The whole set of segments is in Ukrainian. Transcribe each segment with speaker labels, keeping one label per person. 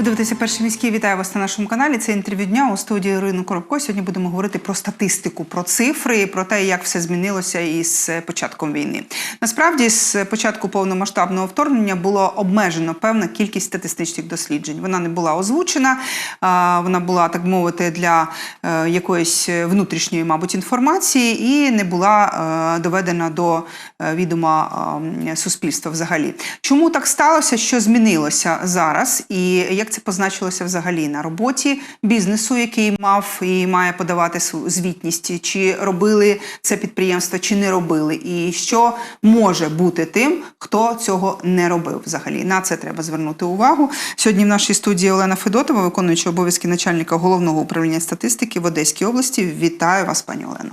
Speaker 1: Ви дивитеся перший міський. Вітаю вас на нашому каналі. Це інтерв'ю дня у студії Ірини Коробко. Сьогодні будемо говорити про статистику, про цифри, про те, як все змінилося із початком війни. Насправді, з початку повномасштабного вторгнення було обмежено певна кількість статистичних досліджень. Вона не була озвучена, вона була так мовити для е, якоїсь внутрішньої, мабуть, інформації і не була е, доведена до е, відома суспільства взагалі. Чому так сталося? Що змінилося зараз, і як це позначилося взагалі на роботі бізнесу, який мав і має подавати звітність, чи робили це підприємство, чи не робили, і що може бути тим, хто цього не робив взагалі. На це треба звернути увагу. Сьогодні в нашій студії Олена Федотова, виконуюча обов'язки начальника головного управління статистики в Одеській області. Вітаю вас, пані Олено.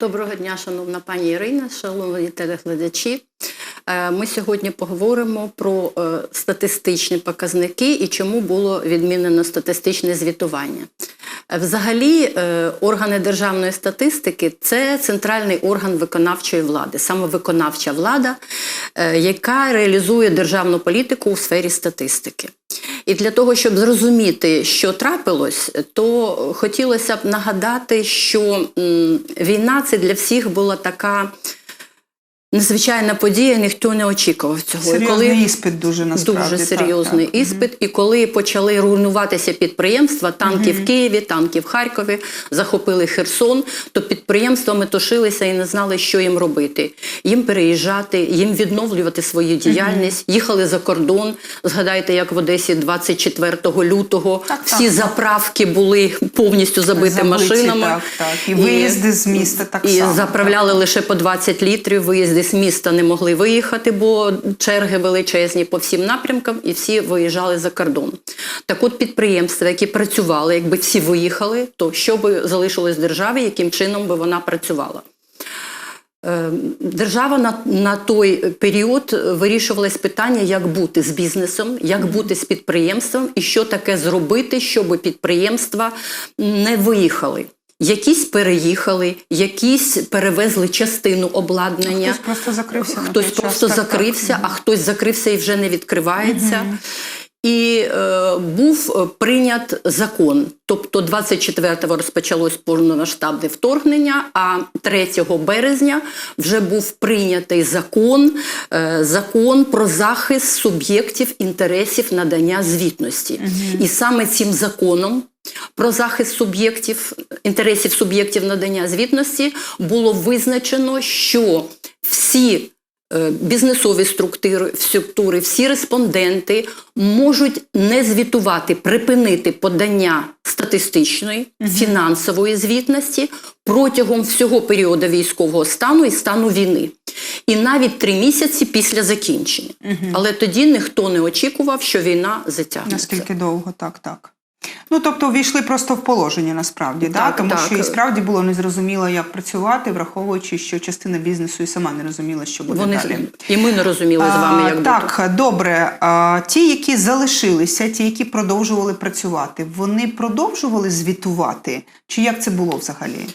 Speaker 2: Доброго дня, шановна пані Ірина, шановні телеглядачі. Е, Ми сьогодні поговоримо про е, статистичні показники і чому було відмінено статистичне звітування. Е, Взагалі, органи державної статистики це центральний орган виконавчої влади, саме виконавча влада, яка реалізує державну політику у сфері статистики. І для того, щоб зрозуміти, що трапилось, то хотілося б нагадати, що війна це для всіх була така незвичайна подія, ніхто не очікував цього. І
Speaker 1: Серйозний іспит дуже насправді.
Speaker 2: Дуже серйозний
Speaker 1: так.
Speaker 2: іспит. І коли почали руйнуватися підприємства, танки в Києві, танки в Харкові, захопили Херсон, то підприємства метушилися і не знали, що їм робити. Їм переїжджати, їм відновлювати свою діяльність, їхали за кордон. Згадайте, як в Одесі 24 лютого
Speaker 1: Так,
Speaker 2: всі
Speaker 1: так.
Speaker 2: заправки були повністю забиті
Speaker 1: Забиті,
Speaker 2: машинами.
Speaker 1: Так, так. І виїзди з міста так
Speaker 2: і
Speaker 1: само.
Speaker 2: заправляли лише по 20 літрів. Виїзди з міста не могли виїхати, бо черги величезні по всім напрямкам, і всі виїжджали за кордон. Так от підприємства, які працювали, якби всі виїхали, то що би залишилось державі, яким чином би вона працювала? Е, Держава на, на той період вирішувалось питання, як бути з бізнесом, як бути з підприємством і що таке зробити, щоб підприємства не виїхали. Якісь переїхали, якісь перевезли частину обладнання.
Speaker 1: Хтось просто закрився. на
Speaker 2: Хтось
Speaker 1: час,
Speaker 2: просто
Speaker 1: так, так.
Speaker 2: закрився, а хтось закрився і вже не відкривається. І е, був е, прийнят закон. Тобто 24-го розпочалось повномасштабне вторгнення, а 3 березня вже був прийнятий закон, е, закон про захист суб'єктів інтересів надання звітності. І саме цим законом про захист суб'єктів інтересів суб'єктів надання звітності було визначено, що всі е, бізнесові структури, структури, всі респонденти можуть не звітувати, припинити подання статистичної, фінансової звітності протягом всього періоду військового стану і стану війни. І навіть три місяці після закінчення. Але тоді ніхто не очікував, що війна затягнеться.
Speaker 1: Наскільки довго, так, так. Ну, тобто війшли просто в положення насправді, да? Тому
Speaker 2: так.
Speaker 1: що і справді було незрозуміло, як працювати, враховуючи, що частина бізнесу і сама не розуміла, що буде
Speaker 2: Вони
Speaker 1: далі.
Speaker 2: і ми не розуміли з вами,
Speaker 1: А,
Speaker 2: як бути.
Speaker 1: так, добре. А, ті, які залишилися, ті, які продовжували працювати, вони продовжували звітувати? Чи як це було взагалі?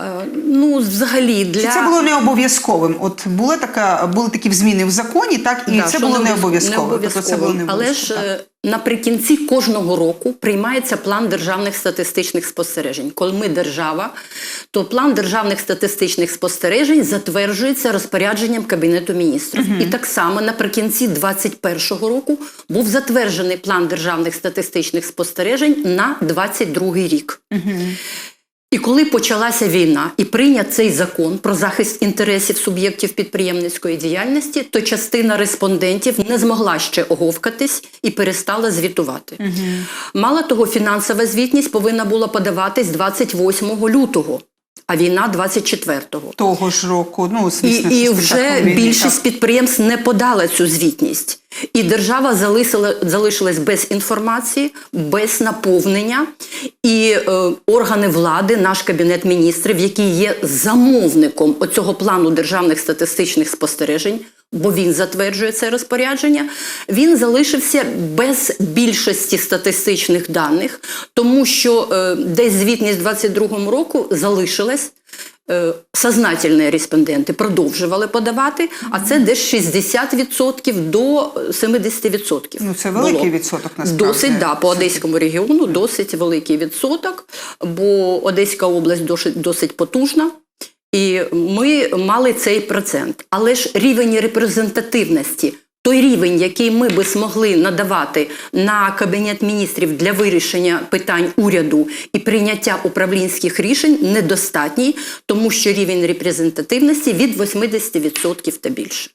Speaker 2: Е, Ну, взагалі, для
Speaker 1: Чи це було не обов'язковим? От були така, були такі зміни в законі, так і
Speaker 2: Да,
Speaker 1: це було не обов'язково.
Speaker 2: не
Speaker 1: Тобто це було не
Speaker 2: Але ж
Speaker 1: так.
Speaker 2: Наприкінці кожного року приймається план державних статистичних спостережень. Коли ми держава, то план державних статистичних спостережень затверджується розпорядженням Кабінету міністрів. І так само наприкінці 2021 року був затверджений план державних статистичних спостережень на 2022 рік. І коли почалася війна і прийнят цей закон про захист інтересів суб'єктів підприємницької діяльності, то частина респондентів не змогла ще оговкатись і перестала звітувати. Мало того, фінансова звітність повинна була подаватись 28 лютого, а війна 24-го.
Speaker 1: того ж року, ну звісно,
Speaker 2: і
Speaker 1: і
Speaker 2: вже
Speaker 1: війни,
Speaker 2: більшість
Speaker 1: так.
Speaker 2: підприємств не подала цю звітність. І держава залишила, залишилась без інформації, без наповнення. І е, органи влади, наш кабінет міністрів, який є замовником оцього плану державних статистичних спостережень, бо він затверджує це розпорядження, він залишився без більшості статистичних даних, тому що е, десь звітність 22-му року залишилась. е, сознательні респонденти продовжували подавати, а це десь 60% до 70%.
Speaker 1: Ну, це великий
Speaker 2: було.
Speaker 1: відсоток, насправді.
Speaker 2: Досить, да, по Одеському регіону досить великий відсоток, бо Одеська область досить, досить потужна. І ми мали цей процент. Але ж рівень репрезентативності, той рівень, який ми би змогли надавати на Кабінет міністрів для вирішення питань уряду і прийняття управлінських рішень, недостатній, тому що рівень репрезентативності від 80% та більше.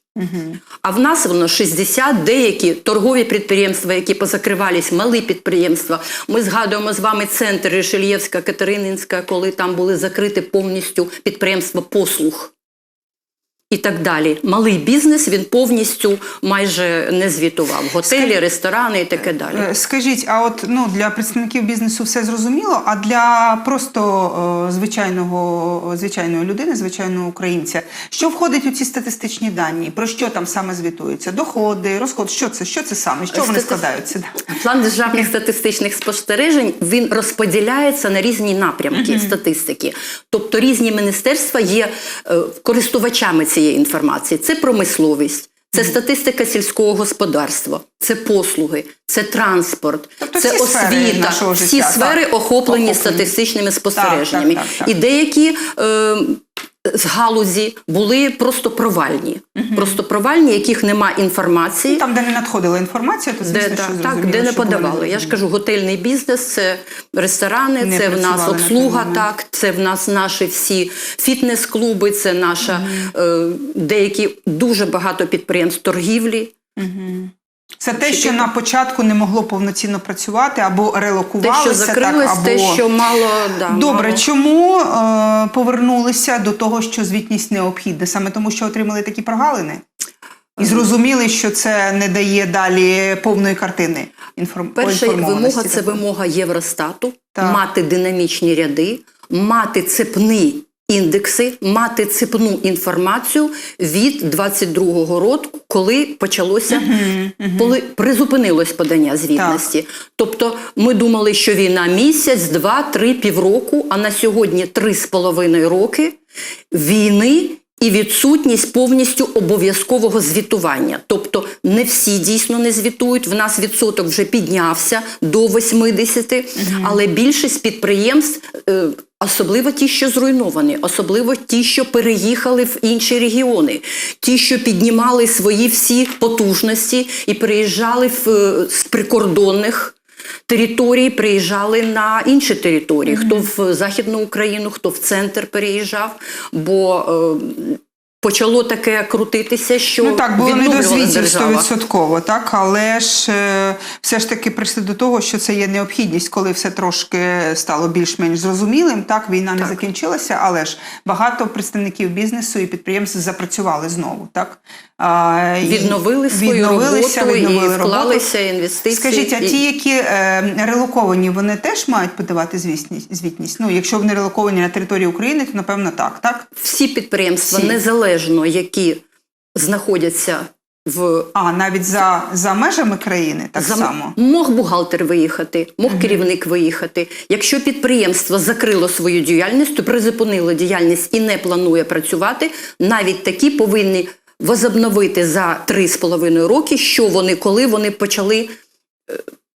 Speaker 2: А в нас воно 60, деякі торгові підприємства, які позакривались, малі підприємства. Ми згадуємо з вами центр Рішельєвська, Катерининська, коли там були закриті повністю підприємства послуг. І так далі. Малий бізнес він повністю майже не звітував. Готелі, ресторани і таке далі.
Speaker 1: Е, Скажіть, а от ну для представників бізнесу все зрозуміло, а для просто е, звичайного звичайної людини, звичайного українця, що входить у ці статистичні дані? Про що там саме звітується? Доходи, розход, що це? Що це саме? Що вони
Speaker 2: Стати-
Speaker 1: складаються?
Speaker 2: План державних статистичних спостережень він розподіляється на різні напрямки статистики. Тобто різні міністерства є е, користувачами цієї інформації. Це промисловість. Це статистика сільського господарства, це послуги, це транспорт,
Speaker 1: Тобто
Speaker 2: це
Speaker 1: всі сфери
Speaker 2: освіта.
Speaker 1: нашого
Speaker 2: Всі
Speaker 1: життя,
Speaker 2: сфери
Speaker 1: так.
Speaker 2: охоплені
Speaker 1: Охоплені.
Speaker 2: статистичними спостереженнями.
Speaker 1: так, так.
Speaker 2: І деякі е, з галузі були просто провальні. Просто провальні, яких нема інформації.
Speaker 1: Там, де не надходила інформація, то звісно,
Speaker 2: Де,
Speaker 1: що
Speaker 2: так,
Speaker 1: зрозуміло,
Speaker 2: так, де не подавали. Я ж кажу, готельний бізнес, це ресторани,
Speaker 1: Не
Speaker 2: це в нас обслуга, так, це в нас наші всі фітнес-клуби, це наша е, деякі дуже багато підприємств торгівлі.
Speaker 1: Це те, що на початку не могло повноцінно працювати або
Speaker 2: Те, що закрилось,
Speaker 1: так, або...
Speaker 2: те, що мало да,
Speaker 1: Добре,
Speaker 2: мало.
Speaker 1: чому е, повернулися до того, що звітність необхідна? Саме тому, що отримали такі прогалини? І зрозуміли, що це не дає далі повної картини інформ...
Speaker 2: Перша вимога це вимога Євростату,
Speaker 1: Так.
Speaker 2: мати динамічні ряди, мати цепні індекси, мати цепну інформацію від 22-го року, коли почалося, коли призупинилось подання звітності. Тобто ми думали, що війна місяць, два, три, півроку, а на сьогодні три з половиною роки війни і відсутність повністю обов'язкового звітування. Тобто не всі дійсно не звітують. В нас відсоток вже піднявся до 80, але більшість підприємств. е, Особливо ті, що зруйновані, особливо ті, що переїхали в інші регіони, ті, що піднімали свої всі потужності і приїжджали в, е, з прикордонних територій, приїжджали на інші території. Хто в Західну Україну, хто в центр переїжджав, бо е, почало таке крутитися, що
Speaker 1: Ну так, було
Speaker 2: відновлювалась
Speaker 1: недозвітів
Speaker 2: держава.
Speaker 1: 100%, так, але ж е, все ж таки прийшли до того, що це є необхідність, коли все трошки стало більш-менш зрозумілим. Так, війна не закінчилася, але ж багато представників бізнесу і підприємств запрацювали знову. Так? А, і
Speaker 2: Відновили свою
Speaker 1: відновилися,
Speaker 2: роботу
Speaker 1: відновили
Speaker 2: і
Speaker 1: роботу.
Speaker 2: інвестиції.
Speaker 1: Скажіть, а
Speaker 2: і-
Speaker 1: ті, які е, релоковані, вони теж мають подавати звітність? звітність? Ну, якщо вони релоковані на території України, то напевно так, так?
Speaker 2: всі підприємства,
Speaker 1: Всі.
Speaker 2: незалежно які знаходяться в
Speaker 1: А навіть за, за межами країни так
Speaker 2: За-
Speaker 1: само.
Speaker 2: Мог бухгалтер виїхати, мог керівник виїхати. Якщо підприємство закрило свою діяльність, то призупинило діяльність і не планує працювати, навіть такі повинні возобновити за 3,5 роки, що вони, коли вони почали.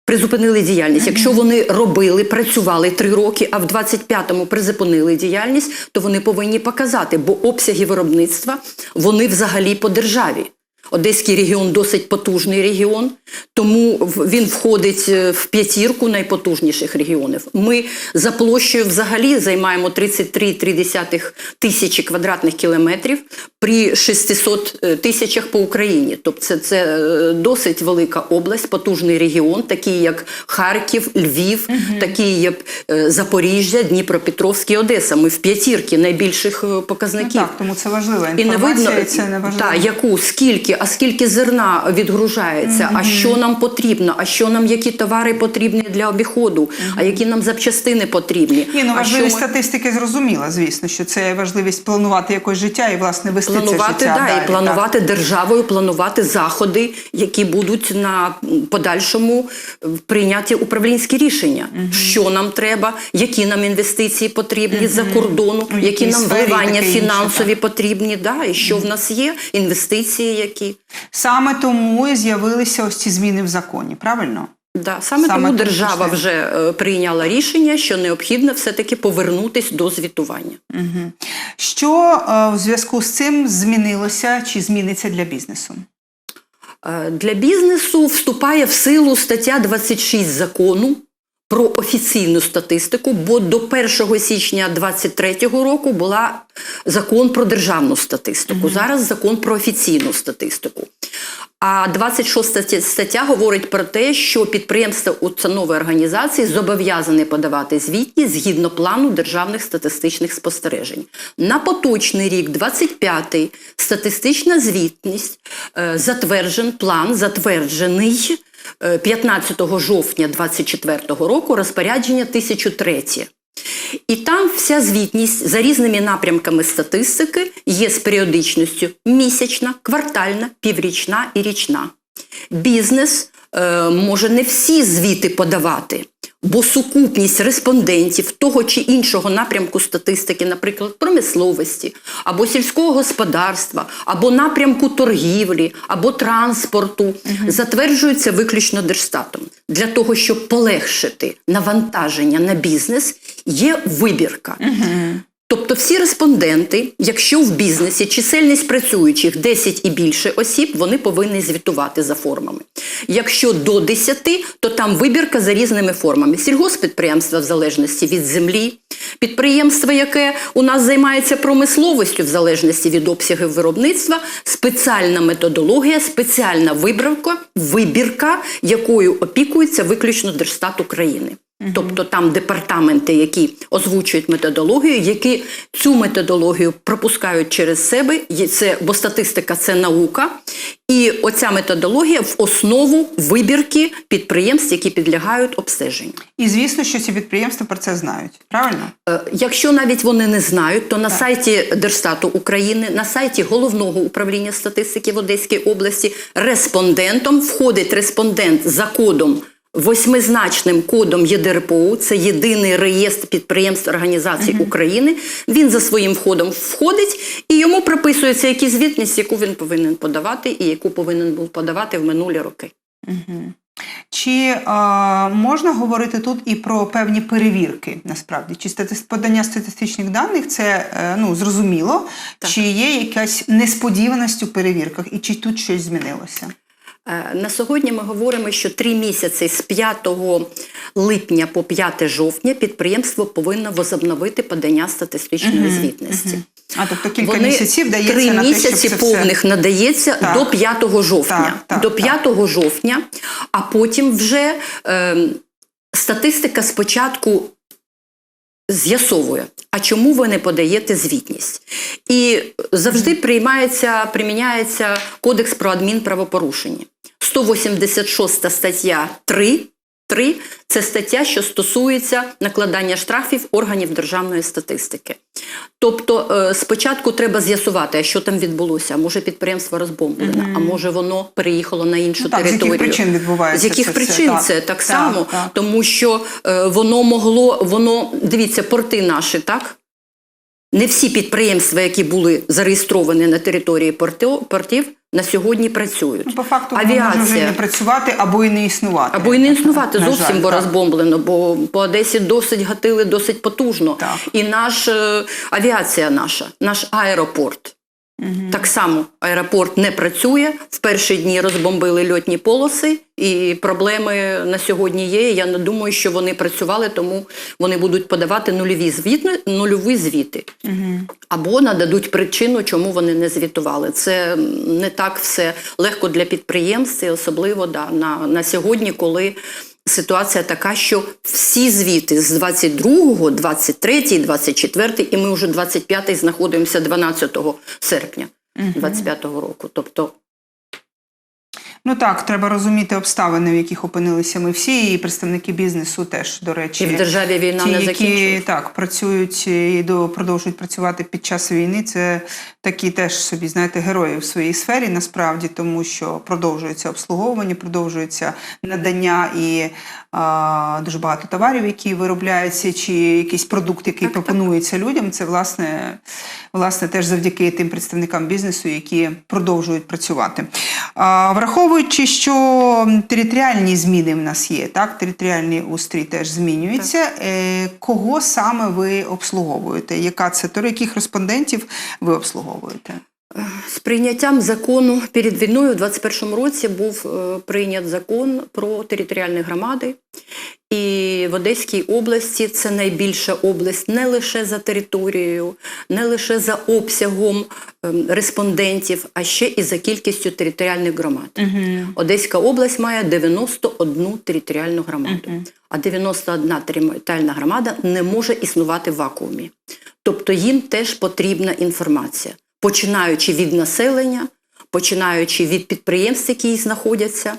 Speaker 2: Призупинили діяльність. Якщо вони робили, працювали три роки, а в 25-му призупинили діяльність, то вони повинні показати, бо обсяги виробництва вони взагалі по державі. Одеський регіон досить потужний регіон, тому він входить е, в п'ятірку найпотужніших регіонів. Ми за площею взагалі займаємо 33,3 тисячі квадратних кілометрів при 600 е, тисячах по Україні. Тобто це, це е, досить велика область, потужний регіон, такий як Харків, Львів, такі як е, Запоріжжя, Дніпропетровськ і Одеса. Ми в п'ятірці найбільших
Speaker 1: Ну,
Speaker 2: показників.
Speaker 1: так, тому це важлива
Speaker 2: І не видно,
Speaker 1: і це не важливо.
Speaker 2: та, яку, скільки а скільки зерна відгружається, а що нам потрібно, а що нам які товари потрібні для обіходу, а які нам запчастини потрібні.
Speaker 1: Ні, ну
Speaker 2: а
Speaker 1: важливість
Speaker 2: ми-
Speaker 1: статистики зрозуміла, звісно, що це важливість планувати якось життя і власне вести це життя
Speaker 2: да,
Speaker 1: далі.
Speaker 2: і планувати державою, планувати заходи, які будуть на подальшому прийняті управлінські рішення. Що нам треба, які нам інвестиції потрібні з-за кордону,
Speaker 1: У
Speaker 2: які нам вливання
Speaker 1: інше,
Speaker 2: фінансові потрібні, да, і що в нас є, інвестиції які.
Speaker 1: Саме тому і з'явилися ось ці зміни в законі, правильно?
Speaker 2: Да, саме,
Speaker 1: Саме
Speaker 2: тому
Speaker 1: тому
Speaker 2: держава вже е, прийняла рішення, що необхідно все-таки повернутись до звітування.
Speaker 1: Угу. Що е, в зв'язку з цим змінилося чи зміниться для бізнесу?
Speaker 2: Е, Для бізнесу вступає в силу стаття 26 закону про офіційну статистику, бо до 1 січня 2023 року була закон про державну статистику. Зараз закон про офіційну статистику. А 26 стаття- стаття говорить про те, що підприємства установи організації зобов'язані подавати звітність згідно плану державних статистичних спостережень. На поточний рік, 25-й, статистична звітність е, затверджен план, затверджений 15 жовтня 24 року, розпорядження 1003. І там вся звітність за різними напрямками статистики є з періодичністю місячна, квартальна, піврічна і річна. Бізнес е, може не всі звіти подавати, бо сукупність респондентів того чи іншого напрямку статистики, наприклад, промисловості, або сільського господарства, або напрямку торгівлі, або транспорту, затверджується виключно Держстатом. Для того, щоб полегшити навантаження на бізнес, є вибірка. Тобто всі респонденти, якщо в бізнесі чисельність працюючих 10 і більше осіб, вони повинні звітувати за формами. Якщо до 10, то там вибірка за різними формами. Сільгоспідприємства в залежності від землі, підприємство, яке у нас займається промисловістю в залежності від обсягів виробництва, спеціальна методологія, спеціальна вибірка, вибірка, якою опікується виключно Держстат України. Тобто там департаменти, які озвучують методологію, які цю методологію пропускають через себе, це, бо статистика це наука, і оця методологія в основу вибірки підприємств, які підлягають обстеженню.
Speaker 1: І звісно, що ці підприємства про це знають, правильно?
Speaker 2: Е, Якщо навіть вони не знають, то на сайті Держстату України, на сайті головного управління статистики в Одеській області респондентом входить респондент за кодом. Восьмизначним кодом єДРПО, це єдиний реєстр підприємств організацій України. Він за своїм входом входить і йому прописується які звітність, яку він повинен подавати, і яку повинен був подавати в минулі роки.
Speaker 1: Чи е, можна говорити тут і про певні перевірки насправді? Чи подання статистичних даних це е, ну, зрозуміло,
Speaker 2: Так.
Speaker 1: чи є якась несподіваність у перевірках, і чи тут щось змінилося?
Speaker 2: Е, На сьогодні ми говоримо, що три місяці з 5 липня по 5 жовтня підприємство повинно возобновити подання статистичної звітності.
Speaker 1: А тобто кілька
Speaker 2: Вони
Speaker 1: місяців дається
Speaker 2: три
Speaker 1: на те,
Speaker 2: місяці
Speaker 1: це все...
Speaker 2: повних надається
Speaker 1: Так.
Speaker 2: до 5 жовтня.
Speaker 1: Так, так,
Speaker 2: до
Speaker 1: так.
Speaker 2: жовтня, а потім вже е, статистика спочатку з'ясовує, а чому ви не подаєте звітність. І завжди приймається, приміняється Кодекс про адмінправопорушення. 186 стаття 3. 3 – це стаття, що стосується накладання штрафів органів державної статистики. Тобто е, спочатку треба з'ясувати, що там відбулося. Може підприємство розбомблене, а може воно переїхало на іншу
Speaker 1: Ну, так, з яких
Speaker 2: територію.
Speaker 1: причин відбувається
Speaker 2: З яких
Speaker 1: це
Speaker 2: причин
Speaker 1: так.
Speaker 2: це так,
Speaker 1: Так,
Speaker 2: само,
Speaker 1: так.
Speaker 2: тому що е, воно могло, воно дивіться, порти наші, так? Не всі підприємства, які були зареєстровані на території портів, на сьогодні працюють.
Speaker 1: Ну, по факту Авіація. вже не працювати або і не існувати.
Speaker 2: Або і не існувати
Speaker 1: На
Speaker 2: зовсім,
Speaker 1: жаль,
Speaker 2: бо
Speaker 1: так.
Speaker 2: розбомблено, бо по Одесі досить гатили досить потужно.
Speaker 1: Так.
Speaker 2: І наш е, авіація наша, наш аеропорт. Так само аеропорт не працює. В перші дні розбомбили льотні полоси, і проблеми на сьогодні є. Я не думаю, що вони працювали, тому вони будуть подавати нульові звіти, нульові звіти. Або нададуть причину, чому вони не звітували. Це не так все легко для підприємств, особливо да, на, на сьогодні, коли ситуація така, що всі звіти з 22, 23, 24, і ми вже 25 знаходимося 12 серпня 25 року. Тобто
Speaker 1: Ну так, треба розуміти обставини, в яких опинилися ми всі, і представники бізнесу теж, до речі.
Speaker 2: І в державі війна
Speaker 1: Ті,
Speaker 2: не
Speaker 1: які так працюють і до продовжують працювати під час війни. Це такі теж собі знаєте герої в своїй сфері, насправді, тому що продовжується обслуговування, продовжується надання і а, дуже багато товарів, які виробляються, чи якийсь продукт, який пропонується людям. Це власне, власне теж завдяки тим представникам бізнесу, які продовжують працювати. А, враховуючи, що територіальні зміни в нас є, так територіальний устрій теж змінюється. Е, кого саме ви обслуговуєте? Яка це яких респондентів ви обслуговуєте?
Speaker 2: З прийняттям закону перед війною у 2021 році був е, прийнят закон про територіальні громади. І в Одеській області це найбільша область не лише за територією, не лише за обсягом ем, респондентів, а ще і за кількістю територіальних громад. Одеська область має 91 територіальну громаду, а 91 територіальна громада не може існувати в вакуумі. Тобто їм теж потрібна інформація, починаючи від населення, починаючи від підприємств, які знаходяться,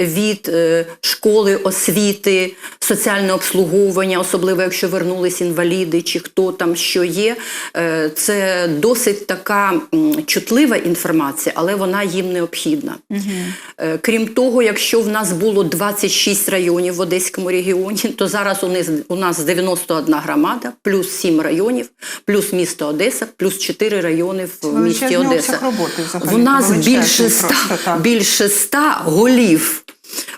Speaker 2: від е, школи, освіти, соціального обслуговування, особливо якщо вернулись інваліди чи хто там що є. Е, це досить така чутлива інформація, але вона їм необхідна. Е, Крім того, якщо в нас було 26 районів в Одеському регіоні, то зараз у нас, у нас 91 громада, плюс 7 районів, плюс місто Одеса, плюс 4 райони в місті Одеса. В нас більше
Speaker 1: ста
Speaker 2: 100, більше ста голів.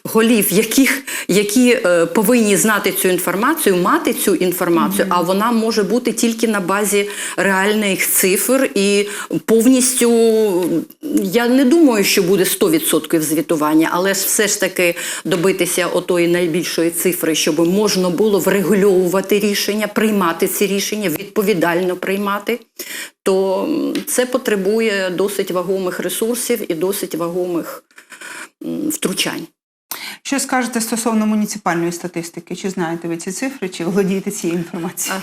Speaker 2: Голів, яких, які е, повинні знати цю інформацію, мати цю інформацію, а вона може бути тільки на базі реальних цифр і повністю. Я не думаю, що буде 100% звітування, але ж все ж таки добитися отої найбільшої цифри, щоб можна було врегульовувати рішення, приймати ці рішення, відповідально приймати, то це потребує досить вагомих ресурсів і досить вагомих втручань.
Speaker 1: Що скажете стосовно муніципальної статистики? Чи знаєте ви ці цифри, чи володієте цією інформацією?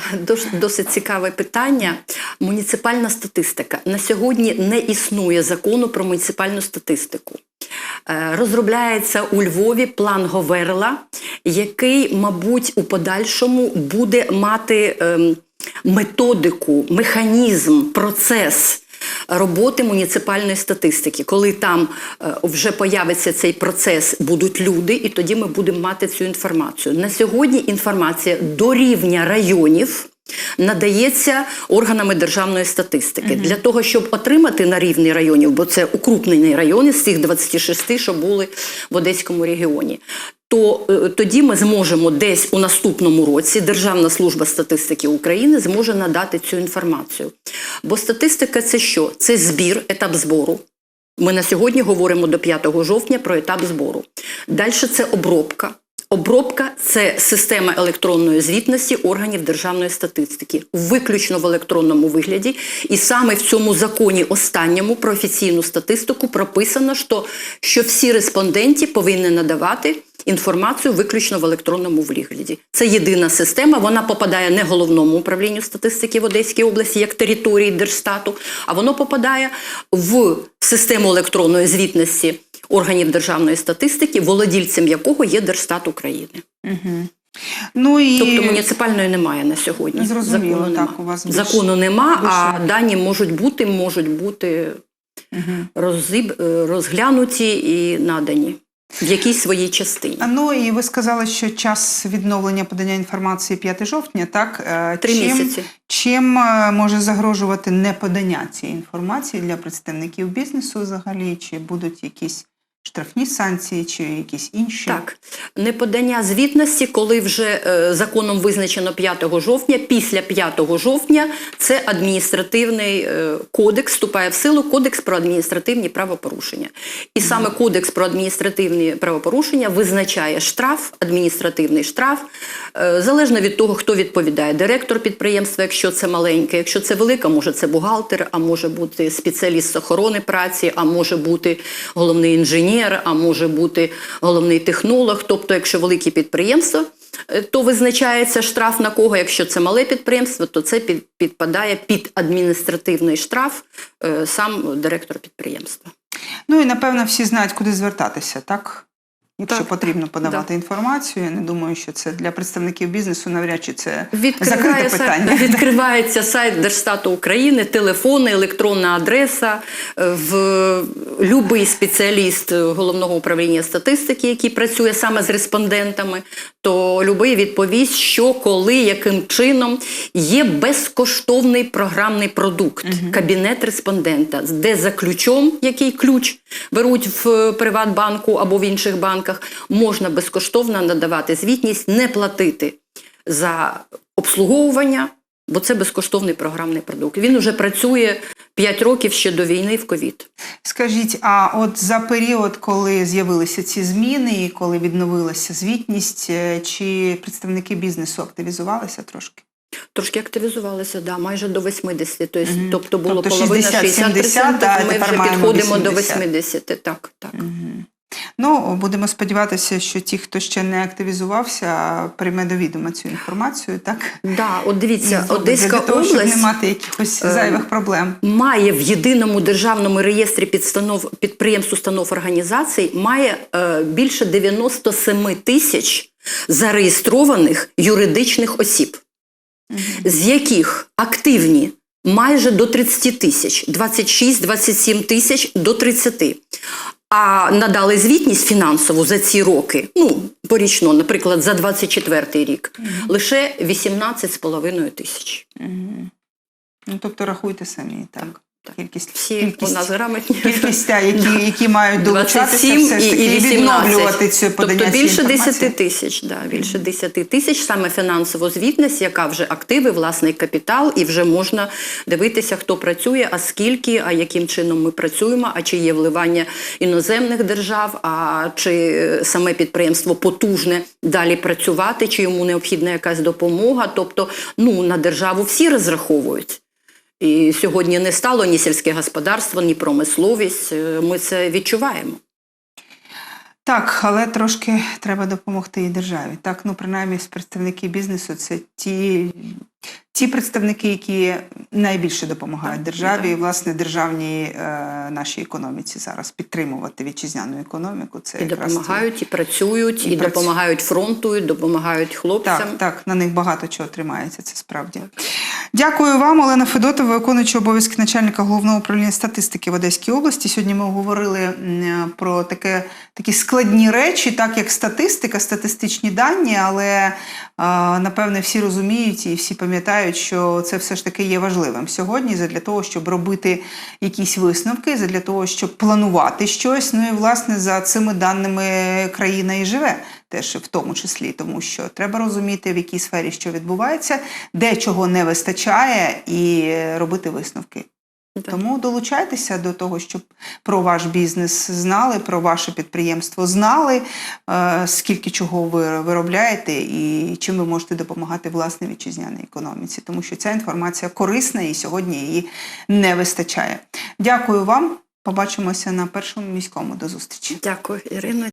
Speaker 2: Досить цікаве питання. Муніципальна статистика. На сьогодні не існує закону про муніципальну статистику. Е, Розробляється у Львові план Говерла, який, мабуть, у подальшому буде мати ем, методику, механізм, процес роботи муніципальної статистики. Коли там е, вже появиться цей процес, будуть люди, і тоді ми будемо мати цю інформацію. На сьогодні інформація до рівня районів. Надається органами державної статистики для того, щоб отримати на рівні районів, бо це укрупнені райони з цих 26, що були в Одеському регіоні. То е, тоді ми зможемо десь у наступному році Державна служба статистики України зможе надати цю інформацію. Бо статистика це що? Це збір, етап збору. Ми на сьогодні говоримо до 5 жовтня про етап збору. Далі це обробка. Обробка це система електронної звітності органів державної статистики, виключно в електронному вигляді. І саме в цьому законі останньому про офіційну статистику прописано, що, що всі респонденти повинні надавати інформацію виключно в електронному вигляді. Це єдина система. Вона попадає не головному управлінню статистики в Одеській області як території Держстату, а воно попадає в систему електронної звітності органів державної статистики, володільцем якого є Держстат України.
Speaker 1: Ну і
Speaker 2: Тобто муніципальної немає на сьогодні.
Speaker 1: Зрозуміло,
Speaker 2: Закону
Speaker 1: так,
Speaker 2: нема.
Speaker 1: у вас більш-
Speaker 2: Закону нема, а дані можуть бути, можуть бути розіб... е, розглянуті і надані в якійсь своїй частині.
Speaker 1: А, ну і ви сказали, що час відновлення подання інформації 5 жовтня, так Е,
Speaker 2: Три
Speaker 1: чим,
Speaker 2: місяці.
Speaker 1: Чим е, може загрожувати неподання цієї інформації для представників бізнесу взагалі? Чи будуть якісь штрафні санкції, чи якісь інші?
Speaker 2: Так, неподання звітності, коли вже е, законом визначено 5 жовтня, після 5 жовтня це адміністративний е, кодекс, вступає в силу кодекс про адміністративні правопорушення. І саме кодекс про адміністративні правопорушення визначає штраф, адміністративний штраф, е, залежно від того, хто відповідає. Директор підприємства, якщо це маленьке, якщо це велика, може це бухгалтер, а може бути спеціаліст з охорони праці, а може бути головний інженер, а може бути головний технолог. Тобто, якщо велике підприємство, е, то визначається штраф на кого. Якщо це мале підприємство, то це під, підпадає під адміністративний штраф е, сам директор підприємства.
Speaker 1: Ну і напевно всі знають, куди звертатися, так? Якщо
Speaker 2: Так,
Speaker 1: потрібно
Speaker 2: так,
Speaker 1: подавати інформацію, я не думаю, що це для представників бізнесу навряд чи це
Speaker 2: Відкриває
Speaker 1: закрите
Speaker 2: сайт-
Speaker 1: питання.
Speaker 2: відкривається сайт Держстату України, телефони, електронна адреса. Е, В будь-який спеціаліст головного управління статистики, який працює саме з респондентами, то любий відповість, що, коли, яким чином є безкоштовний програмний продукт, кабінет респондента, де за ключом, який ключ беруть в Приватбанку або в інших банках, можна безкоштовно надавати звітність, не платити за обслуговування, бо це безкоштовний програмний продукт. Він вже працює 5 років ще до війни в ковід.
Speaker 1: Скажіть, а от за період, коли з'явилися ці зміни і коли відновилася звітність, е, чи представники бізнесу активізувалися трошки?
Speaker 2: Трошки активізувалися, да, майже до 80. Тобто,
Speaker 1: Мгм.
Speaker 2: тобто було
Speaker 1: Тобто
Speaker 2: половина
Speaker 1: 60,
Speaker 2: 60%,
Speaker 1: да,
Speaker 2: ми вже
Speaker 1: підходимо
Speaker 2: підходимо до
Speaker 1: 80.
Speaker 2: 80. Так, так.
Speaker 1: Ну, будемо сподіватися, що ті, хто ще не активізувався, прийме до відома цю інформацію, так?
Speaker 2: Да, от дивіться,
Speaker 1: І
Speaker 2: Одеська
Speaker 1: для того, щоб
Speaker 2: область
Speaker 1: не мати якихось
Speaker 2: е,
Speaker 1: зайвих проблем.
Speaker 2: має в єдиному державному реєстрі підстанов, підприємств, установ організацій має е, більше 97 тисяч зареєстрованих юридичних осіб, з яких активні майже до 30 тисяч, 26-27 тисяч до 30. А надали звітність фінансову за ці роки, ну, порічно, наприклад, за 24 рік, лише 18,5 тисяч.
Speaker 1: Ну, тобто рахуйте самі, так. Кількість,
Speaker 2: Всі
Speaker 1: кількість,
Speaker 2: у нас грамотні.
Speaker 1: кількість які, які мають долучатися,
Speaker 2: 27
Speaker 1: все ж
Speaker 2: і,
Speaker 1: таки,
Speaker 2: і
Speaker 1: і
Speaker 2: 18.
Speaker 1: відновлювати цю подання
Speaker 2: Тобто більше
Speaker 1: інформації.
Speaker 2: 10 тисяч, да, більше 10 тисяч саме фінансово звітність, яка вже активи, власний капітал, і вже можна дивитися, хто працює, а скільки, а яким чином ми працюємо, а чи є вливання іноземних держав, а чи е, саме підприємство потужне далі працювати, чи йому необхідна якась допомога. Тобто, ну на державу всі розраховують. І сьогодні не стало ні сільське господарство, ні промисловість. Е, Ми це відчуваємо.
Speaker 1: Так, але трошки треба допомогти і державі. Так, ну принаймні представники бізнесу це ті, ті представники, які найбільше допомагають державі, і власне державній е, нашій економіці зараз підтримувати вітчизняну економіку. Це
Speaker 2: І
Speaker 1: якраз
Speaker 2: допомагають, і працюють,
Speaker 1: І
Speaker 2: і,
Speaker 1: працю-
Speaker 2: допомагають фронту, і допомагають хлопцям.
Speaker 1: Так, так, на них багато чого тримається, це справді. Дякую вам, Олена Федотова, виконуюча обов'язки начальника головного управління статистики в Одеській області. Сьогодні ми говорили про таке, такі складні речі, так як статистика, статистичні дані, але напевне всі розуміють і всі пам'ятають, що це все ж таки є важливим сьогодні для того, щоб робити якісь висновки, для того, щоб планувати щось. Ну і власне за цими даними країна і живе теж в тому числі, тому що треба розуміти, в якій сфері що відбувається, де чого не вистачає, і робити висновки. Тому долучайтеся до того, щоб про ваш бізнес знали, про ваше підприємство знали, е, скільки чого ви виробляєте і чим ви можете допомагати власне вітчизняній економіці, тому що ця інформація корисна і сьогодні її не вистачає. Дякую вам. Побачимося на першому міському. До зустрічі.
Speaker 2: Дякую, Ірина.